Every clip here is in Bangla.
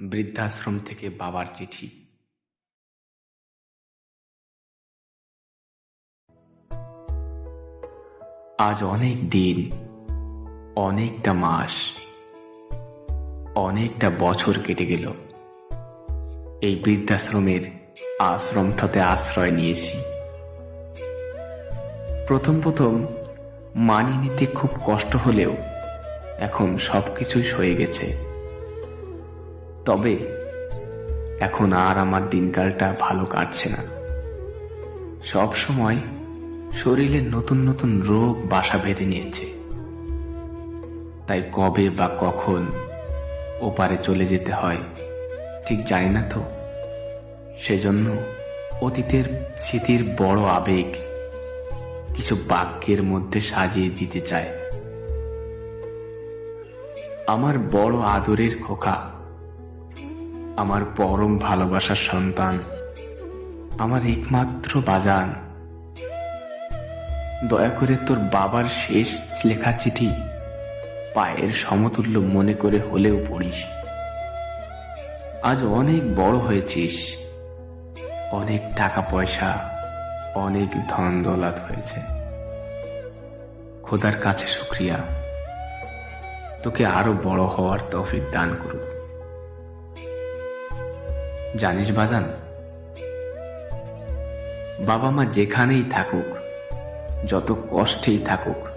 বৃদ্ধাশ্রম থেকে বাবার চিঠি। আজ অনেক দিন, অনেকটা মাস, অনেকটা বছর কেটে গেল। এই বৃদ্ধাশ্রমের আশ্রমটাতে আশ্রয় নিয়েছি। প্রথম প্রথম মানিয়ে নিতে খুব কষ্ট হলেও এখন সবকিছুই সয়ে গেছে। তবে এখন আর আমার দিনকালটা ভালো কাটছে না। সব সময় শরীরে নতুন নতুন রোগ বাসা বেঁধে নিয়েছে। তাই কবে বা কখন ওপারে চলে যেতে হয় ঠিক জানি না তো। সেজন্য অতীতের স্মৃতির বড় আবেগ কিছু বাক্যের মধ্যে সাজিয়ে দিতে চায়। আমার বড় আদরের খোকা আমার পরম ভালোবাসার সন্তান, আমার একমাত্র বাজান। দয়া করে তোর বাবার শেষ লেখা চিঠি পায়ের সমতুল্য মনে করে হলেও পড়িস। আজ অনেক বড় হয়েছিস, অনেক টাকা পয়সা অনেক ধন দৌলত হয়েছে। খোদার কাছে শুক্রিয়া। তোকে আরও বড় হওয়ার তৌফিক দান করুক। জানিস বাজান? বাবা মা যেখানেই থাকুক, যত কষ্টেই থাকুক,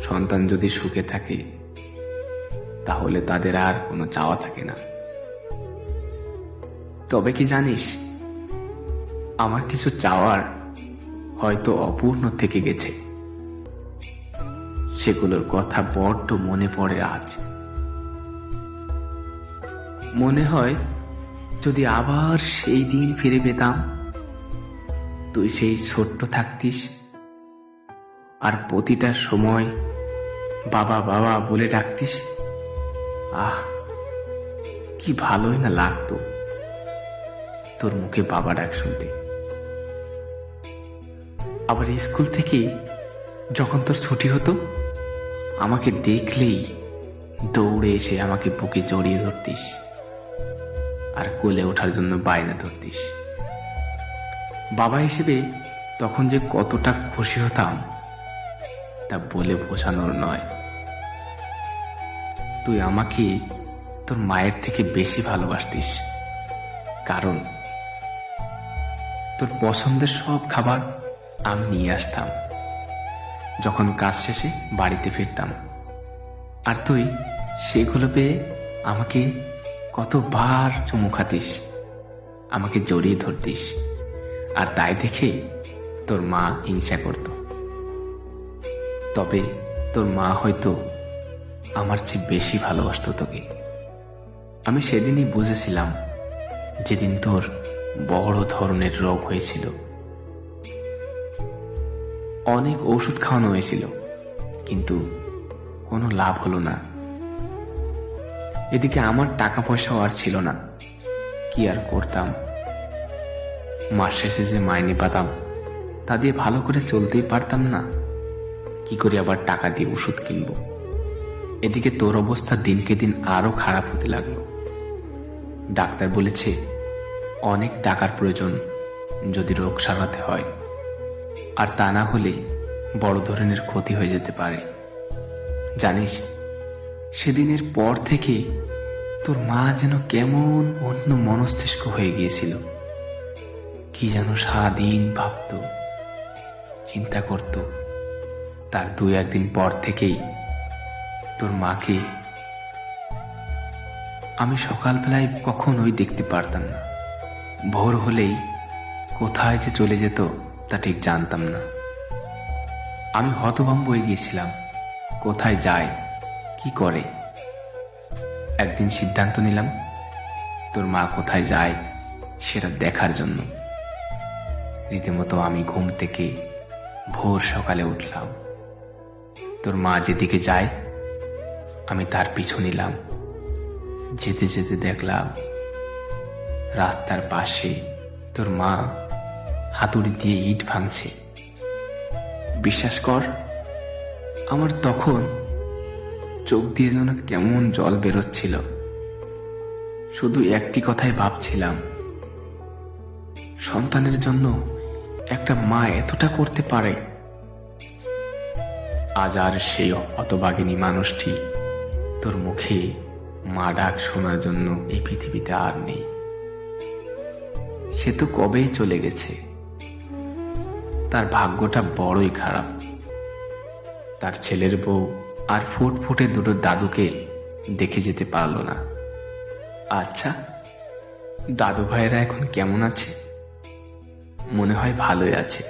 সন্তান যদি সুখে থাকে, তাহলে তাদের আর কোনো চাওয়া থাকে না। তবে কি জানিস, আমার কিছু চাওয়ার হয়তো অপূর্ণ থেকে গেছে। সেগুলোর কথা বড্ড মনে পড়ে আজ। মনে হয় যদি আবার সেই দিন ফিরে পেতাম, তুই সেই ছোট্ট থাকতিস। আর প্রতিটা সময় বাবা বাবা বলে ডাকতিস, আহ, কি ভালোই না লাগতো তোর মুখে বাবা ডাক শুনতে। আবার স্কুল থেকে যখন তোর ছুটি হতো, আমাকে দেখলেই দৌড়ে এসে আমাকে বুকে জড়িয়ে ধরতিস। আর কোলে ওঠার জন্য বায়না ধরতিস। বাবা হিসেবে তখন যে কতটা খুশি হতাম, তা বলে বোঝানোর নয়। তুই আমাকে তোর মায়ের থেকে বেশি ভালোবাসতিস, কারণ তোর পছন্দের সব খাবার আমি নিয়ে আসতাম, যখন কাজ শেষে বাড়িতে ফিরতাম। আর তুই সেগুলো পেয়ে আমাকে কতবার চুমু খাতিস, আমাকে জড়িয়ে ধরতিস। আর তাই দেখে তোর মা হিংসা করত। তবে তোর মা হয়তো আমার চেয়ে বেশি ভালোবাসত তোকে। আমি সেদিনই বুঝেছিলাম যেদিন তোর বড় ধরনের রোগ হয়েছিল। অনেক ওষুধ খাওয়ানো হয়েছিল, কিন্তু কোনো লাভ হলো না। এদিকে আমার টাকা পয়সাও আর ছিল না। কি আর করতাম? মাস শেষে যে মাইনে পাতাম, তা দিয়ে ভালো করে চলতেই পারতাম না। কি করে আবার টাকা দিয়ে ওষুধ কিনব? এদিকে তোর অবস্থা দিনকে দিন আরও খারাপ হতে লাগল। ডাক্তার বলেছে, অনেক টাকার প্রয়োজন যদি রোগ সারাতে হয়। আর তা না হলে বড় ধরনের ক্ষতি হয়ে যেতে পারে। জানিস সেদিনের পর থেকে তোর মা যেন কেমন অন্য মনস্তিষ্ক হয়ে গিয়েছিল। কি যেন সারাদিন ভাবত, চিন্তা করত। তার দুই একদিন পর থেকেই তোর মাকে আমি সকালবেলায় কখনোই দেখতে পারতাম না। ভোর হলেই কোথায় যে চলে যেত তা ঠিক জানতাম না। আমি হতভম্ব হয়ে গিয়েছিলাম, কোথায় যায় কি করে? একদিন সিদ্ধান্ত নিলাম, তোর মা কোথায় যায় সেটা দেখার জন্য। রীতিমতো আমি ঘুম থেকে ভোর সকালে উঠলাম। তোর মা যেদিকে যায়, আমি তার পিছু নিলাম। যেতে যেতে দেখলাম, রাস্তার পাশে তোর মা হাতুড়ি দিয়ে ইট ভাঙছে। বিশ্বাস কর, আমার তখন চোখ দিয়ে যেন কেমন জল বেরোচ্ছিল। শুধু একটি কথাই ভাবছিলাম, সন্তানের জন্য একটা মা এতটা করতে পারে? আজ আর সেই হতভাগিনী মানুষটি তোর মুখে মা ডাক শোনার জন্য এই পৃথিবীতে আর নেই। সে তো কবেই চলে গেছে। তার ভাগ্যটা বড়ই খারাপ। তার ছেলের বউ আর ফুট ফুটে দুটো দাদুকে দেখে যেতে পারল না। আচ্ছা দাদু ভাইয়েরা এখন কেমন আছে? মনে হয় ভালোই আছে।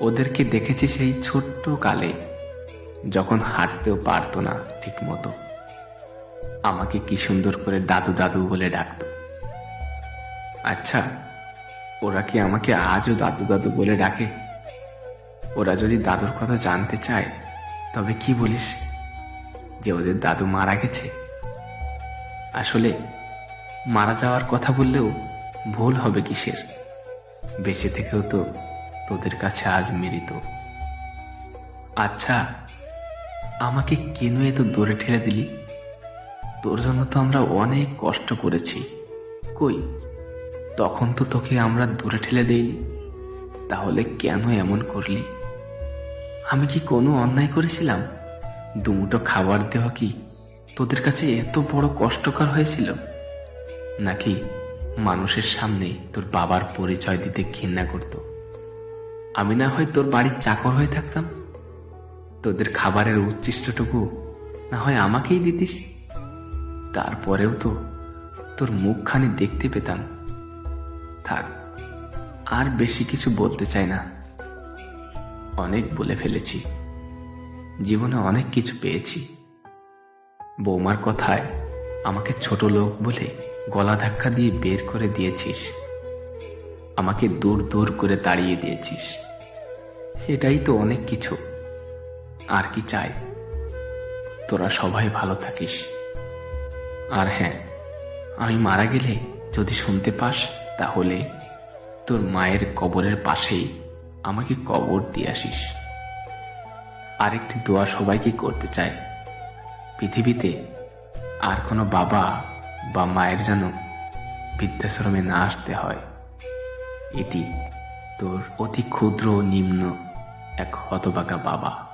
ওদেরকে দেখেছি সেই ছোট্ট কালে, যখন হাঁটতেও পারতো না ঠিক মতো আমাকে কি সুন্দর করে দাদু দাদু বলে ডাকতো। আচ্ছা ওরা কি আমাকে আজও দাদু দাদু বলে ডাকে? ওরা যদি দাদুর কথা জানতে চায় তবে কি বলিস যে ওদের দাদু মারা গেছে? আসলে মারা যাওয়ার কথা বললেও ভুল হবে কিসের? বেঁচে থেকেও তো তোদের কাছে আজ মেরিত আচ্ছা আমাকে কেন এত দূরে ঠেলে দিলি? তোর জন্য তো আমরা অনেক কষ্ট করেছি। কই, তখন তো তোকে আমরা দূরে ঠেলে দেইনি। তাহলে কেন এমন করলি? আমি কি কোনো অন্যায় করেছিলাম? দুমুটো খাবার দেওয়া কি তোদের কাছে এত বড় কষ্টকর হয়েছিল? নাকি মানুষের সামনে তোর বাবার পরিচয় দিতে ঘৃণা করত? আমি না হয় তোর বাড়ির চাকর হয়ে থাকতাম? তোদের খাবারের উচ্ছিষ্টটুকু না হয় আমাকেই দিতিস? তারপরেও তো তোর মুখখানি দেখতে পেতাম। থাক, আর বেশি কিছু বলতে চাই না। অনেক বলে ফেলেছি। জীবনে অনেক কিছু পেয়েছি। বৌমার কথায় আমাকে ছোট লোক বলে গলা ধাক্কা দিয়ে বের করে দিয়েছিস। আমাকে দূর দূর করে তাড়িয়ে দিয়েছিস। এটাই তো অনেক কিছু। আর কি চাই? তোরা সবাই ভালো থাকিস। আর হ্যাঁ আমি মারা গেলে যদি শুনতে পাস, তাহলে তোর মায়ের কবরের পাশেই আমাকে কবর দিয়ে আসিস। আরেকটি দোয়া সবাইকে করতে চাই। পৃথিবীতে আর কোনো বাবা বা মায়ের যেন বৃদ্ধাশ্রমে না আসতে হয়। এটি তোর অতি ক্ষুদ্র নিম্ন এক হতবাকা বাবা।